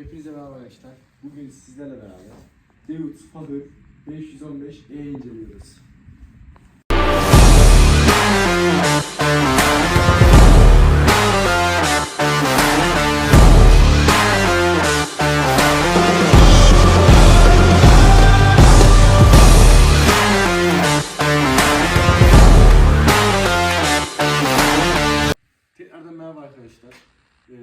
Hepinize merhaba arkadaşlar. Bugün sizlerle beraber Daewoo Spudder 515E inceliyoruz. Tekrardan merhaba arkadaşlar. Ee,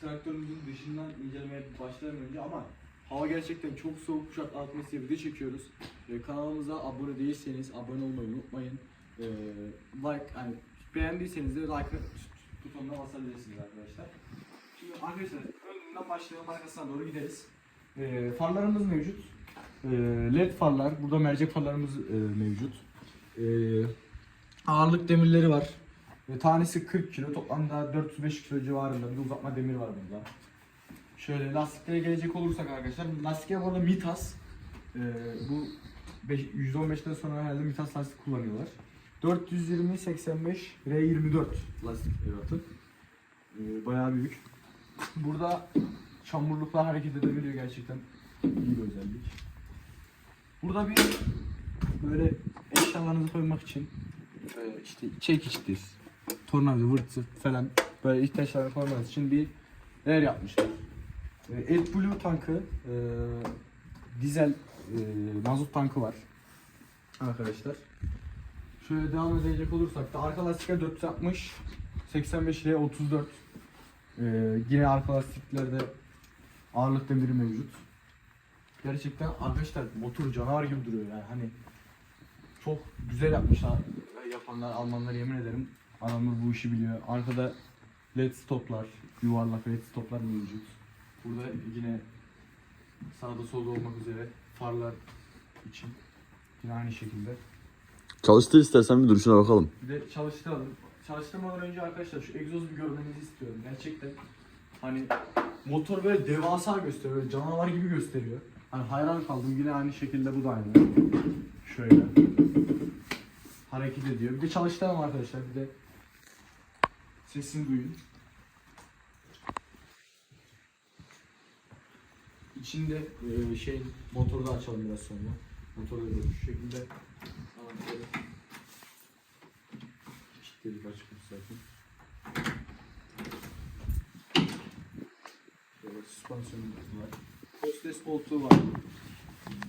traktörümüzün dışından incelemeye başlamadan önce ama hava gerçekten çok soğuk kuşak altması diye video çekiyoruz. Ee, kanalımıza abone değilseniz abone olmayı unutmayın. Ee, like, hani beğendiyseniz de like butonuna basabilirsiniz arkadaşlar. Şimdi arkadaşlar önünden başlayalım arkasına doğru gideriz. Ee, farlarımız mevcut. Ee, LED farlar, burada mercek farlarımız e, mevcut. Ee, ağırlık demirleri var. Ve tanesi 40 kilo. Toplamda 405 kilo civarında bir uzatma demir var burada. Şöyle lastiklere gelecek olursak arkadaşlar. Lastikler bu arada Mitas. Ee, bu beş- 115'ten sonra herhalde Mitas lastik kullanıyorlar. 420 85 R24 lastik ebatı. Ee, bayağı büyük. Burada çamurluklar hareket edebiliyor gerçekten. iyi bir özellik. Burada bir böyle eşyalarınızı koymak için e, işte çekiçtir, tornavida, vırtı falan böyle ihtiyaçlarını koymanız için bir yer yapmışlar. E, AdBlue tankı, e, dizel e, mazot tankı var arkadaşlar. Şöyle devam edecek olursak da arka lastikler 460, 85 R 34. E, yine arka lastiklerde ağırlık demiri mevcut. Gerçekten arkadaşlar motor canavar gibi duruyor yani hani çok güzel yapmışlar yapanlar Almanlar yemin ederim adamlar bu işi biliyor. Arkada led stoplar, yuvarlak led stoplar mevcut. Burada yine sağda solda olmak üzere farlar için yine aynı şekilde. Çalıştır istersen bir duruşuna bakalım. Bir de çalıştıralım. Çalıştırmadan önce arkadaşlar şu egzozu bir görmenizi istiyorum. Gerçekten hani motor böyle devasa gösteriyor. Böyle canavar gibi gösteriyor. Hani hayran kaldım. Yine aynı şekilde bu da aynı. Şöyle. Hareket ediyor. Bir de çalıştıralım arkadaşlar. Bir de sesini duyun. İçinde e, şey motoru da açalım biraz sonra. Motoru da şu şekilde anahtarı Kilitledik zaten. Şöyle süspansiyon var. Hostes koltuğu var.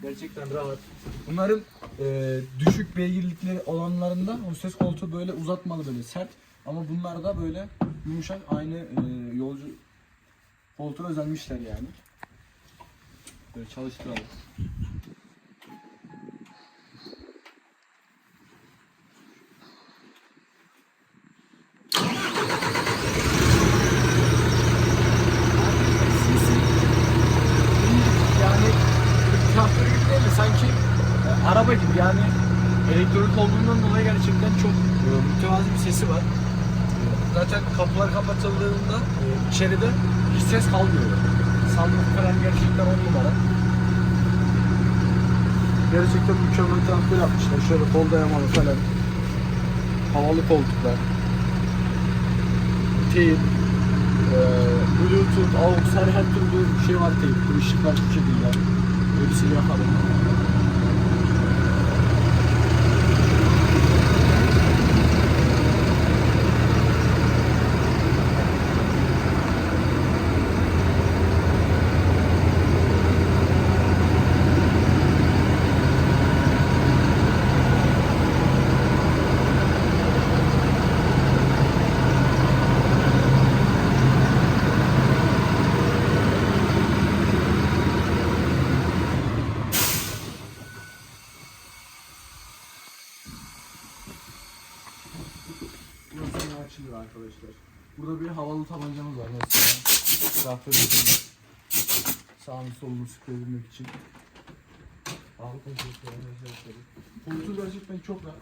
Gerçekten rahat. Bunların e, düşük beygirlikleri olanlarında hostes koltuğu böyle uzatmalı böyle sert. Ama bunlar da böyle yumuşak aynı e, yolcu koltuğuna özenmişler yani. Böyle çalıştıralım. sesi yani traktör gibi değil de sanki e, araba gibi yani elektronik olduğundan dolayı gerçekten çok e, mütevazi bir sesi var. E, Zaten kapılar kapatıldığında e, içeride hiç ses kalmıyor. Sandık falan gerçekten on numara. Gerçekten mükemmel traktör yapmışlar. Şöyle kol dayamalı falan. Havalı koltuklar. Teyip. Ee, Bluetooth, AUX her her türlü şey var teypli, ışıklar bu şekilde. Hepsini yakalım. Burası yine açılıyor arkadaşlar. Burada bir havalı tabancamız var mesela. Traktör için. Sağını solunu sıkabilmek için. Bir şey arkadaşlar. Koltuğu gerçekten çok rahat.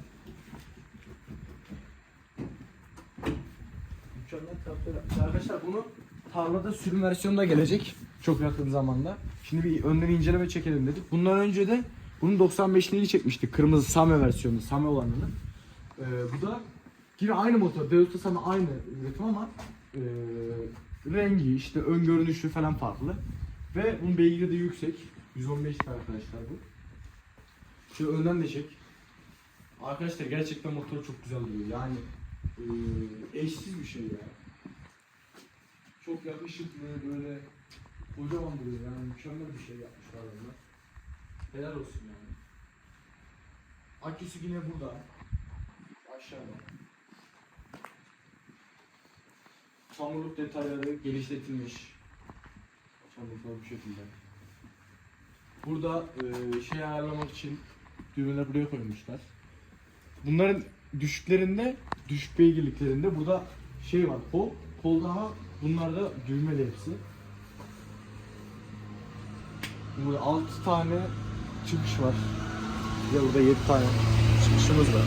Mükemmel traktör. Arkadaşlar bunu tarlada sürüm versiyonu da gelecek. Çok yakın zamanda. Şimdi bir önden inceleme çekelim dedik. Bundan önce de bunun 95'liğini çekmiştik. Kırmızı Same versiyonu, Same olanını. Ee, bu da yine aynı motor. Deus Same aynı üretim ama ee, rengi işte ön görünüşü falan farklı. Ve bunun beygiri de yüksek. 115 arkadaşlar bu. Şöyle önden de çek. Arkadaşlar gerçekten motor çok güzel duruyor. Yani eee, eşsiz bir şey ya. Çok yakışıklı böyle kocaman duruyor yani mükemmel bir şey yapmışlar onlar. Helal olsun yani. Aküsü yine burada. Aşağıda. Çamurluk detayları genişletilmiş. Çamurluklar bu şekilde. Burada eee, şey ayarlamak için düğmeler buraya koymuşlar. Bunların düşüklerinde, düşük beygirliklerinde burada şey var, kol. Kol daha bunlarda düğmeli hepsi. Burada 6 tane çıkış var. Ve burada 7 tane çıkışımız var.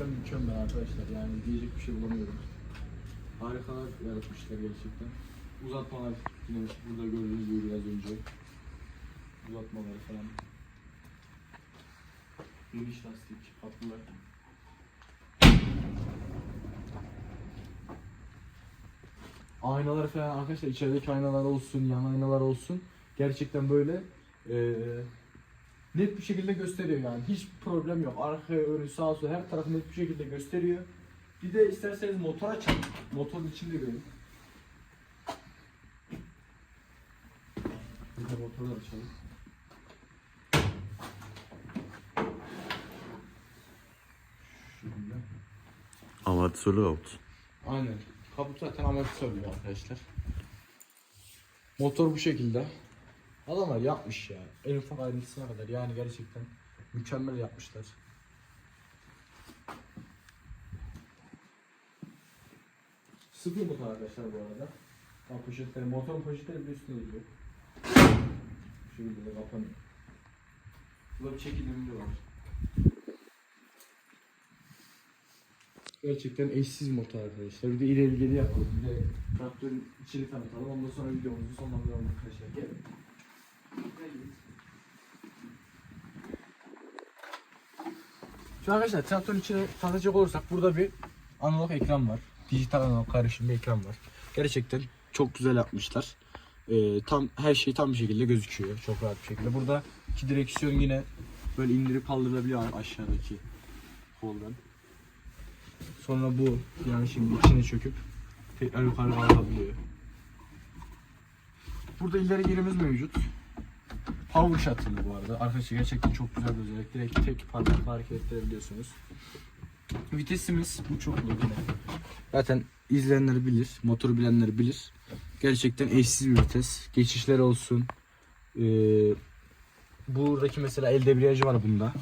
Gerçekten mükemmel arkadaşlar. Yani diyecek bir şey bulamıyorum. Harikalar yaratmışlar gerçekten. Uzatmalar yine burada gördüğünüz gibi biraz önce. Uzatmaları falan. Geniş lastik, hatlılar. Aynalar falan arkadaşlar içerideki aynalar olsun, yan aynalar olsun. Gerçekten böyle eee, net bir şekilde gösteriyor yani. Hiç problem yok. Arka, önü, sağ, sol her tarafı net bir şekilde gösteriyor. Bir de isterseniz motor açalım. Motorun içinde görün. Bir de motoru açalım. Şöyle. Amortisörlü kaput. Aynen. Kaput zaten amortisörlü arkadaşlar. Motor bu şekilde. Adamlar yapmış ya. En ufak ayrıntısına kadar yani gerçekten mükemmel yapmışlar. Sıfır motor arkadaşlar bu arada. Bak poşetleri, motorun poşetleri bir üstüne gidiyor. Şekilde de kapanıyor. Burada bir çekim demiri var. Gerçekten eşsiz motor arkadaşlar. Bir de ileri geri yapalım. Bir de traktörün içini tanıtalım. Ondan sonra videomuzu sonlandıralım arkadaşlar. Gelin. Şu arkadaşlar traktörün içine tanıtacak olursak burada bir analog ekran var. Dijital analog karışım bir ekran var. Gerçekten çok güzel yapmışlar. Ee, tam her şey tam bir şekilde gözüküyor. Çok rahat bir şekilde. Burada iki direksiyon yine böyle indirip kaldırılabiliyor aşağıdaki koldan. Sonra bu yani şimdi içine çöküp tekrar yukarı kaldırabiliyor. Burada ileri yerimiz mevcut. Power shuttle bu arada. Arkadaşlar gerçekten çok güzel bir özellik. Direkt tek parmakla hareket. Vitesimiz bu çoklu yine. Zaten izleyenler bilir, motoru bilenler bilir. Gerçekten eşsiz bir vites. Geçişler olsun. Ee, buradaki mesela el debriyajı var bunda.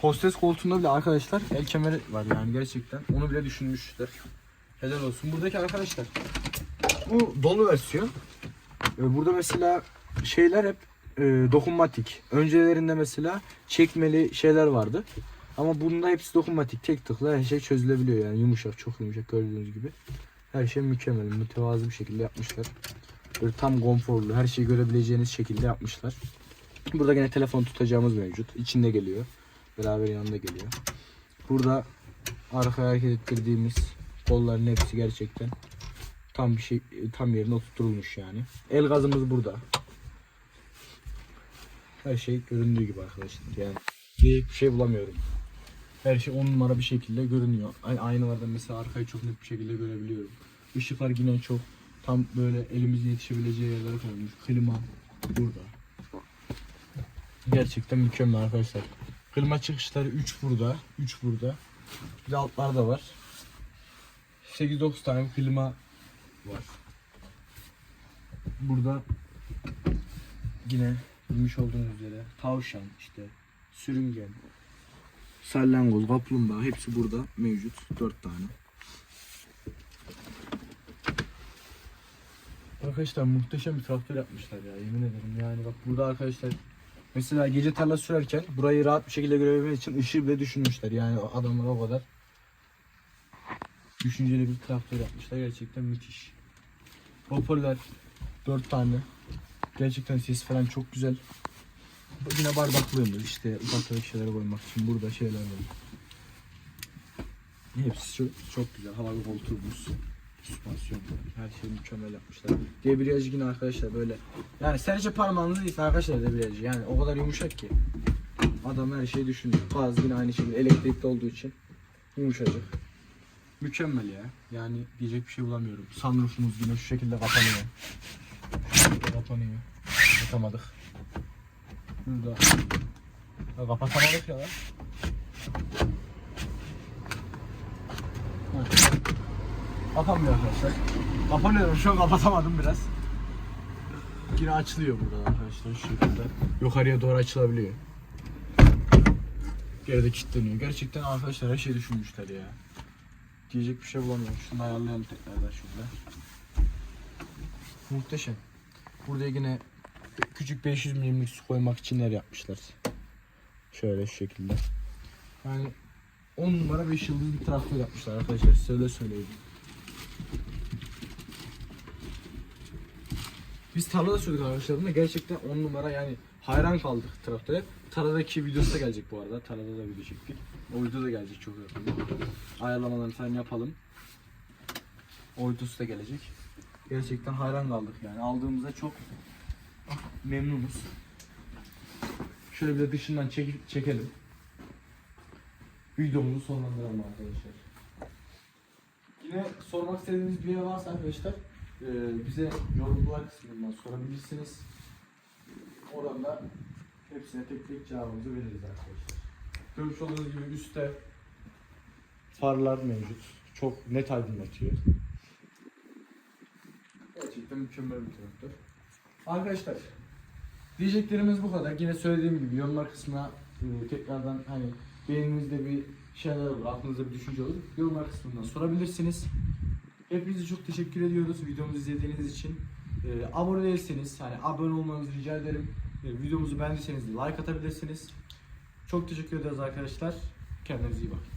Hostes koltuğunda bile arkadaşlar el kemeri var yani gerçekten. Onu bile düşünmüşler. Helal olsun. Buradaki arkadaşlar bu dolu versiyon. Ee, Burada mesela şeyler hep e, dokunmatik. Öncelerinde mesela çekmeli şeyler vardı. Ama bunda hepsi dokunmatik. Tek tıkla her şey çözülebiliyor yani yumuşak, çok yumuşak gördüğünüz gibi. Her şey mükemmel, mütevazı bir şekilde yapmışlar. Böyle tam konforlu, her şeyi görebileceğiniz şekilde yapmışlar. Burada yine telefon tutacağımız mevcut. İçinde geliyor. Beraber yanında geliyor. Burada arkaya hareket ettirdiğimiz kolların hepsi gerçekten tam bir şey tam yerine oturtulmuş yani. El gazımız burada. Her şey göründüğü gibi arkadaşlar. Yani diyecek bir şey bulamıyorum. Her şey on numara bir şekilde görünüyor. Ay- Aynalardan mesela arkayı çok net bir şekilde görebiliyorum. Işıklar yine çok tam böyle elimizin yetişebileceği yerlere koyulmuş. Klima burada. Gerçekten mükemmel arkadaşlar. Klima çıkışları 3 burada, 3 burada. Bir de altlarda var. 8-9 tane klima var. Burada yine bilmiş olduğunuz üzere tavşan işte sürüngen, salyangoz, kaplumbağa hepsi burada mevcut. 4 tane. Arkadaşlar muhteşem bir traktör yapmışlar ya yemin ederim yani bak burada arkadaşlar mesela gece tarla sürerken burayı rahat bir şekilde görebilmek için ışığı bile düşünmüşler yani adamlar o kadar düşünceli bir traktör yapmışlar gerçekten müthiş. Hoparlör 4 tane gerçekten ses falan çok güzel. Yine bardaklığımız işte ufak tefek şeyler koymak için burada şeyler var. Hepsi çok, çok güzel. Havalı koltuğumuz, süspansiyon, her şeyi mükemmel yapmışlar. Debriyajı yine arkadaşlar böyle. Yani serçe parmağınızı değil arkadaşlar debriyajı. Yani o kadar yumuşak ki. Adam her şeyi düşünüyor. Gaz yine aynı şekilde elektrikli olduğu için yumuşacık. Mükemmel ya. Yani diyecek bir şey bulamıyorum. Sunroofumuz yine şu şekilde kapanıyor. Şekilde kapanıyor. Kapatamadık. Burada. Ya kapatamadık ya lan. Kapanmıyor arkadaşlar. Kapanıyorum şu an kapatamadım biraz. Yine açılıyor burada arkadaşlar şu şekilde. Yukarıya doğru açılabiliyor. Geride kilitleniyor. Gerçekten arkadaşlar her şey düşünmüşler ya. Diyecek bir şey bulamıyorum. Şunu ayarlayalım tekrardan şurada. Muhteşem. Burada yine küçük 500 milimlik su koymak için yer yapmışlar. Şöyle şu şekilde. Yani 10 numara 5 yıldız bir traktör yapmışlar arkadaşlar. Söyle söyleyeyim. Biz tarlada sürdük arkadaşlar bunda gerçekten 10 numara yani hayran kaldık traktöre. Tarladaki videosu da gelecek bu arada. Tarlada da video çektik. O video da gelecek çok yakında. Ayarlamalarını falan yapalım. O videosu da gelecek. Gerçekten hayran kaldık yani. Aldığımızda çok memnunuz. Şöyle bir de dışından çek çekelim. Videomuzu sonlandıralım arkadaşlar. Yine sormak istediğiniz bir yer varsa arkadaşlar e, bize yorumlar kısmından sorabilirsiniz. Oradan da hepsine tek tek cevabımızı veririz arkadaşlar. Görmüş olduğunuz gibi üstte farlar mevcut. Çok net aydınlatıyor. Gerçekten mükemmel bir traktör. Arkadaşlar diyeceklerimiz bu kadar. Yine söylediğim gibi yorumlar kısmına e, tekrardan hani beyninizde bir şeyler olur, aklınızda bir düşünce olur. Yorumlar kısmından sorabilirsiniz. Hepinize çok teşekkür ediyoruz videomuzu izlediğiniz için. E, abone değilseniz hani abone olmanızı rica ederim. E, videomuzu beğendiyseniz like atabilirsiniz. Çok teşekkür ederiz arkadaşlar. Kendinize iyi bakın.